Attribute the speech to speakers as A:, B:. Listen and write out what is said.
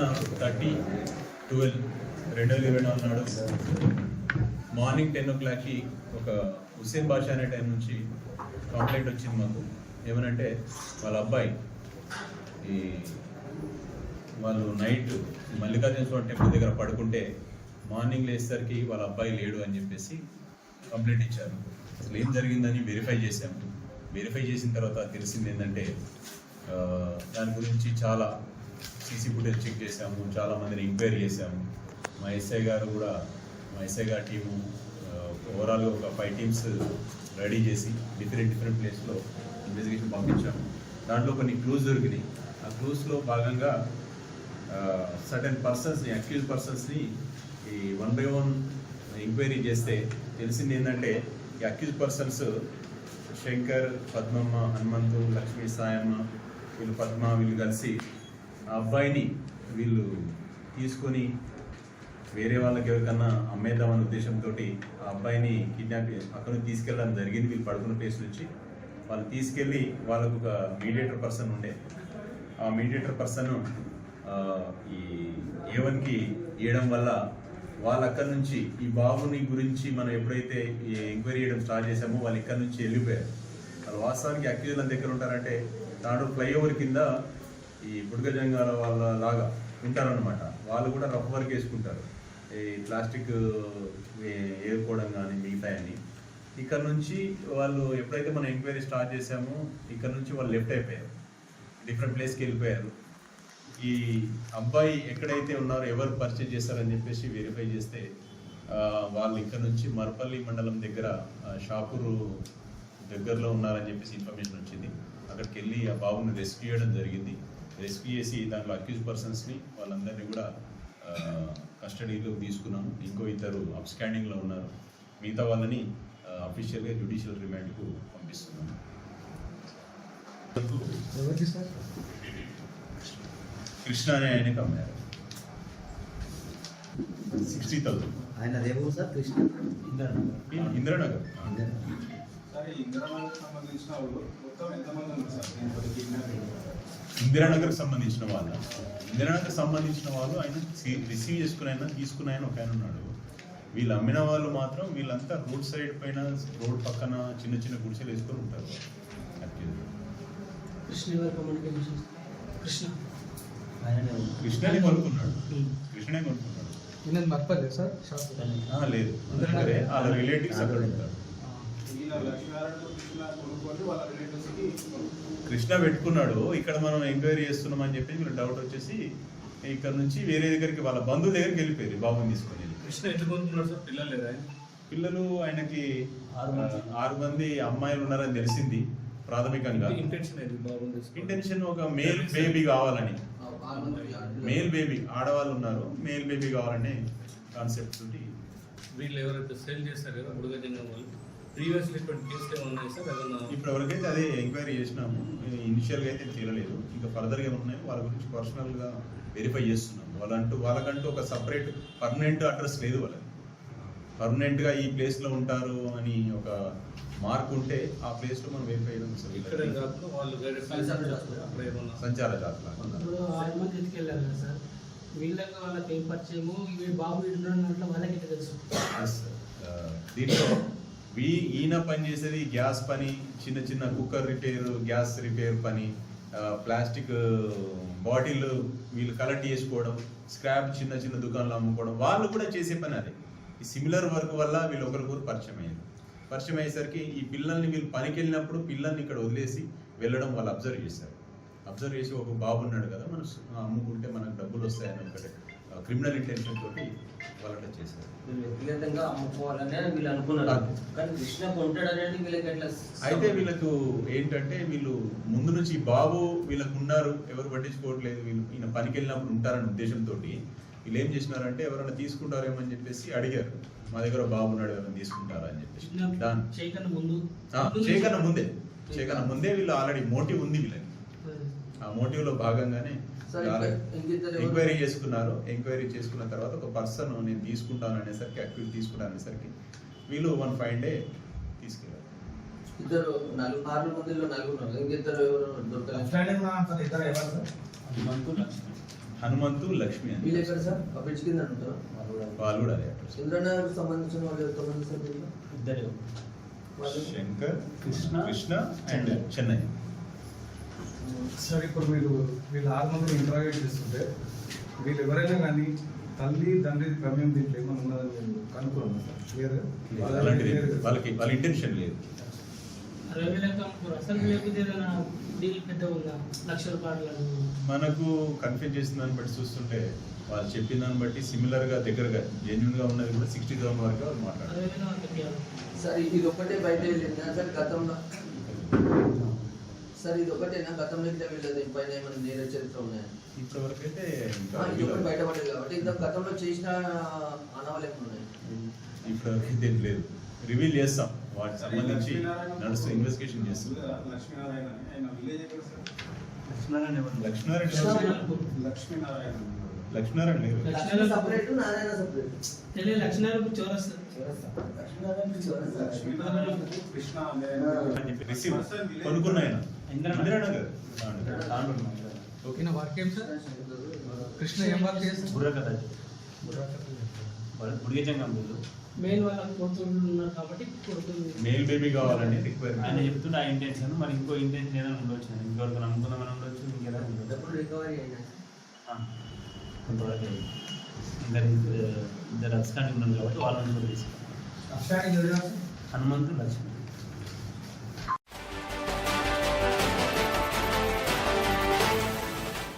A: నిన్న thirty twelve రెండు వేల ఇరవై నాలుగు నాడు మార్నింగ్ టెన్ ఓ క్లాక్కి ఒక హుస్సేన్ బాషా అనే టైం నుంచి కంప్లైంట్ వచ్చింది మాకు. ఏమనంటే వాళ్ళ అబ్బాయి ఈ వాళ్ళు నైట్ మల్లికార్జున స్వామి టెంపుల్ దగ్గర పడుకుంటే మార్నింగ్ లేచేసరికి వాళ్ళ అబ్బాయి లేడు అని చెప్పేసి కంప్లైంట్ ఇచ్చారు. అసలు ఏం జరిగిందని వెరిఫై చేశాము. వెరిఫై చేసిన తర్వాత తెలిసింది ఏంటంటే దాని గురించి చాలా సీసీ ఫుటేజ్ చెక్ చేశాము చాలా మందిని ఎంక్వైరీ చేశాము. మా ఎస్ఐ గారు కూడా మా ఎస్ఐ గారి టీము ఓవరాల్గా ఒక ఫైవ్ టీమ్స్ రెడీ చేసి డిఫరెంట్ డిఫరెంట్ ప్లేస్లో ఇన్వెస్టిగేషన్ పంపించాము. దాంట్లో కొన్ని క్లూస్ దొరికినాయి. ఆ క్లూస్లో భాగంగా సర్టెన్ పర్సన్స్ని అక్యూజ్ పర్సన్స్ని ఈ వన్ బై వన్ ఎంక్వైరీ చేస్తే తెలిసింది ఏంటంటే ఈ అక్యూజ్ పర్సన్స్ శంకర్ పద్మమ్మ హనుమంతు లక్ష్మీ సాయమ్మ వీళ్ళు పద్మ వీళ్ళు కలిసి ఆ అబ్బాయిని వీళ్ళు తీసుకొని వేరే వాళ్ళకి ఎవరికన్నా అమ్మేద్దామనే ఉద్దేశంతో ఆ అబ్బాయిని కిడ్నాప్ అక్కడ నుంచి తీసుకెళ్ళడం జరిగింది. వీళ్ళు పడుకున్న ప్లేస్ నుంచి. వాళ్ళు తీసుకెళ్ళి వాళ్ళకు ఒక మీడియేటర్ పర్సన్ ఉండే. ఆ మీడియేటర్ పర్సన్ ఈ ఏవన్కి ఇవ్వడం వల్ల వాళ్ళు అక్కడ నుంచి ఈ బాబుని గురించి మనం ఎప్పుడైతే ఈ ఎంక్వైరీ చేయడం స్టార్ట్ చేసామో వాళ్ళు ఇక్కడ నుంచి వెళ్ళిపోయారు. వాళ్ళు వాస్తవానికి అక్యూజుల దగ్గర ఉంటారంటే తాడు ఫ్లైఓవర్ కింద ఈ బుడగజంగాల వాళ్ళ లాగా ఉంటారనమాట వాళ్ళు కూడా రఫ్ వర్క్ వేసుకుంటారు. ఈ ప్లాస్టిక్ ఏరుకోవడం కానీ మిగతాయని ఇక్కడ నుంచి వాళ్ళు ఎప్పుడైతే మనం ఎంక్వైరీ స్టార్ట్ చేసామో ఇక్కడ నుంచి వాళ్ళు లెఫ్ట్ అయిపోయారు. డిఫరెంట్ ప్లేస్కి వెళ్ళిపోయారు. ఈ అబ్బాయి ఎక్కడైతే ఉన్నారో ఎవరు పర్చేజ్ చేస్తారని చెప్పేసి వెరిఫై చేస్తే వాళ్ళు ఇక్కడ నుంచి మరపల్లి మండలం దగ్గర షాపురు షాపూరు దగ్గరలో ఉన్నారని చెప్పేసి ఇన్ఫర్మేషన్ వచ్చింది. అక్కడికి వెళ్ళి ఆ బాబుని రెస్క్యూ చేయడం జరిగింది. రెస్క్యూ చేసి దాంట్లో అక్యూజ్ పర్సన్స్ని వాళ్ళందరినీ కూడా కస్టడీలో తీసుకున్నాము. ఇంకో ఇద్దరు అప్స్కాండింగ్లో ఉన్నారు. మిగతా వాళ్ళని అఫీషియల్గా జ్యుడిషియల్ రిమాండ్కు పంపిస్తున్నాము. కృష్ణ అనే ఆయనకి అమ్మారు. Sixty thousand.
B: ఆయన దేవుడు సార్? కృష్ణ?
A: ఇందిరానగర్.
C: సరే ఇంద్రమాలకు సంబంధించిన వాళ్ళు మొత్తం ఎంతమంది ఉన్నారు సార్?
A: ఇందిరానగర్ సంబంధించిన వాళ్ళు. ఇందిరానగర్ సంబంధించిన వాళ్ళు ఆయన సి- రిసీవ్ చేసుకుని ఆయన తీసుకుని ఆయన ఒక ఆయన ఉన్నాడు. వీళ్ళు అమ్మిన వాళ్ళు మాత్రం వీళ్ళంతా రోడ్ సైడ్ పైన రోడ్ పక్కన చిన్న చిన్న గుడిసెలు వేసుకొని ఉంటారు.
D: కృష్ణ
A: కృష్ణనే కొనుక్కున్నాడు. కృష్ణనే కొనుక్కున్నాడు.
E: ఈయన మర్పలేదు సార్? షాప్?
A: ఆ, లేదు. వాళ్ళ రిలేటివ్స్ అక్కడ ఉంటారు.
C: కృష్ణ
A: పెట్టుకున్నాడు ఇక్కడ మనం ఎంక్వైరీ చేస్తున్నాం అని చెప్పి వీళ్ళు డౌట్ వచ్చేసి ఇక్కడ నుంచి వేరే దగ్గరికి వాళ్ళ బంధువు దగ్గరికి వెళ్ళిపోయారు బాబుని తీసుకొని.
F: కృష్ణ సార్ పిల్లలు లేదా?
A: పిల్లలు ఆయనకి
B: ఆరు మంది.
A: ఆ, ఆరు మంది అమ్మాయిలు ఉన్నారని తెలిసింది ప్రాథమికంగా
F: ఇంటెన్షన్ ఏది బాగుంది
A: ఇంటెన్షన్ ఒక మేల్ బేబీ కావాలని మేల్ బేబీ ఆడవాళ్ళు ఉన్నారు మేల్ బేబీ కావాలనే కాన్సెప్ట్ తోటి
F: వీళ్ళు ఎవరైతే సేల్ చేశారు కదా బుడగ జంగం వాళ్ళు ప్రీవియస్లీ ఇటువంటి కేసులు ఉన్నాయి సార్? ఏదన్నా
A: ఇప్పుడు అదే ఎంక్వైరీ చేసినాము. ఇనిషియల్గా అయితే తీరలేదు ఇంకా ఫర్దర్గా ఏమున్నాయో వాళ్ళ గురించి పర్సనల్గా వెరిఫై చేస్తున్నాము. వాళ్ళంటూ వాళ్ళకంటూ ఒక సపరేట్ పర్మనెంట్ అడ్రస్ లేదు వాళ్ళకి. పర్మనెంట్గా ఈ ప్లేస్లో ఉంటారు అని ఒక మార్క్ ఉంటే ఆ ప్లేస్లో మనం వెరిఫై చేయడం అసలు
F: ఇక్కడే కాకుండా వాళ్ళు వేరే ప్లేస్ అక్కడ ఏమన్నా
A: సంచార జాతర
D: ఇప్పుడు ఆరు మంది ఎత్తుకెళ్ళారు కదా సార్. వీళ్ళకి వాళ్ళకి ఏం పరిచయము? ఇవి బాబు ఇటున్నట్లు వాళ్ళకి తెలుసు.
A: దీంట్లో వీ ఈయన పని చేసేది గ్యాస్ పని చిన్న చిన్న కుక్కర్ రిపేర్ గ్యాస్ రిపేర్ పని ప్లాస్టిక్ బాటిల్ వీళ్ళు కలెక్ట్ చేసుకోవడం స్క్రాప్ చిన్న చిన్న దుకాణాలు అమ్ముకోవడం వాళ్ళు కూడా చేసే పని అదే. ఈ సిమిలర్ వర్క్ వల్ల వీళ్ళు ఒకరికొకరు పరిచయం అయ్యారు. పరిచయం అయ్యేసరికి ఈ పిల్లల్ని వీళ్ళు పనికి వెళ్ళినప్పుడు పిల్లల్ని ఇక్కడ వదిలేసి వెళ్ళడం వాళ్ళు అబ్జర్వ్ చేశారు. అబ్జర్వ్ చేసి ఒక బాబు ఉన్నాడు కదా మనం అమ్ముకుంటే మనకు డబ్బులు వస్తాయని ఒకటే. క్రిమినల్ ఇంటెన్షన్ తోటి వాళ్ళట చేశారు.
B: వీళ్ళు వ్యక్తిగతంగా అమ్ముకోవాలనే వీళ్ళు అనుకున్నారు. కానీ కృష్ణ కొంటాడు అనేది వీళ్ళకి ఎట్లా
A: అయితే వీళ్ళకు ఏంటంటే వీళ్ళు ముందు నుంచి బాబు వీళ్ళకు ఉన్నారు. ఎవరు పట్టించుకోవట్లేదు. వీళ్ళు ఈయన పనికి వెళ్ళినప్పుడు ఉంటారనే ఉద్దేశంతో వీళ్ళు ఏం చేసినారంటే ఎవరైనా తీసుకుంటారేమో అని చెప్పేసి అడిగారు. మా దగ్గర బాబు ఉన్నాడు ఎవరైనా తీసుకుంటారా అని చెప్పేసి. దాని
D: చేయకన్నా ముందు
A: చేయకన్నా ముందే చేయకన్నా ముందే. వీళ్ళు ఆల్రెడీ మోటివ్ ఉంది వీళ్ళకి. ఆ మోటివ్లో భాగంగానే? ఎంక్వైరీ చేసుకున్నారు. ఎంక్వైరీ చేసుకున్న తర్వాత ఒక పర్సన్ నేను తీసుకుంటాను అనేసరికి యాక్టివిటీ తీసుకుంటాను అనేసరికి వీళ్ళు వన్ ఫైవ్ డే తీసుకెళ్ళారు.
B: ఇద్దరు నలుగురు ఆరు మందిలో నలుగురు. ఇంకిద్దరు ఎవరు
A: హనుమంతు లక్ష్మి. అని
B: వీళ్ళు ఎక్కడ సార్? బ్రిడ్జ్ కింద ఉంటారు?
A: వాళ్ళు కూడా అదే.
B: ఇంద్రనగర్ సంబంధించిన వాళ్ళు ఎంతమంది సార్?
G: ఇద్దరు.
A: శంకర్
G: కృష్ణ,
A: కృష్ణ అండ్ చెన్నై.
E: సార్ ఇప్పుడు మీరు వీళ్ళు ఆరు మందిని ఇంటరాగేట్ చేస్తుంటే వీళ్ళు ఎవరైనా కానీ తల్లి తండ్రి ప్రమేయం దీంట్లో ఏమైనా ఉన్నదని నేను కనుక్కున్నాను సార్? క్లియర్గా
A: అలాంటిది వాళ్ళకి వాళ్ళ ఇంటెన్షన్ లేదు. మనకు కన్ఫ్యూజ్ చేసిన దాన్ని బట్టి చూస్తుంటే వాళ్ళు చెప్పిన దాన్ని బట్టి సిమిలర్గా దగ్గరగా జెన్యున్గా ఉన్నది కూడా సిక్స్టీ థౌసండ్ వరకు వాళ్ళు మాట్లాడారు.
B: సార్ ఇది ఒకటే బయట వెళ్ళిందా సార్ గతంలో సార్ ఇది ఒకటేనా గతంలో ఇట్లా వీళ్ళది పైన ఏమైనా నేర చరిత్ర ఉన్నాయా?
A: ఇప్పటి వరకు అయితే
B: ఒకటి బయటపడలేదు కాబట్టి ఇంత గతంలో చేసిన అనవలేక ఉన్నాయి.
A: ఇప్పటి వరకు అయితే లేదు. రివీల్ చేస్తాం. వాటికి సంబంధించి నడుస్తూ ఇన్వెస్టిగేషన్ చేస్తాం.
C: లక్ష్మీనారాయణ
A: లక్ష్మీనారాయణ
D: లక్ష్మీనారాయణ.
C: లక్ష్మీనారాయణ
A: లక్ష్మీనారాయణ లేరు
B: లక్ష్మీ సపరేట్ నారాయణ సపరేట్.
D: తెలియ లక్షణాలకు చౌరస్తా
C: లక్ష్మీనారాయణ కృష్ణ అనే
A: అని చెప్పి రిసీవ్ కొనుక్కున్న ఆయన ఇందిరానగర్ ఓకే.
E: ఈయన వర్క్ ఏం సార్? కృష్ణ ఏం వర్క్ చేస్తారు?
G: బుర్ర కథ బుడిగజంగం వీళ్ళు
D: మెయిన్ వాళ్ళ కూతుళ్ళు ఉన్నారు కాబట్టి
A: మేల్ బేబీ కావాలని
G: ఆయన చెప్తుంటే ఆ ఇంటెన్షన్ మరి ఇంకో ఇంటెన్షన్ ఏదైనా ఉండొచ్చు. ఇంకొకరికి నమ్ముకుందామని ఉండొచ్చు ఇంకేదైనా ఉండొచ్చు.
B: రికవరీ అయినాయి
G: ఆ, కొంతవరకు. ఇద్దరు ఇద్దరు అబ్స్కాండింగ్ ఉన్నారు కాబట్టి వాళ్ళని కూడా తీసుకున్నాం హనుమంతు లక్ష్మి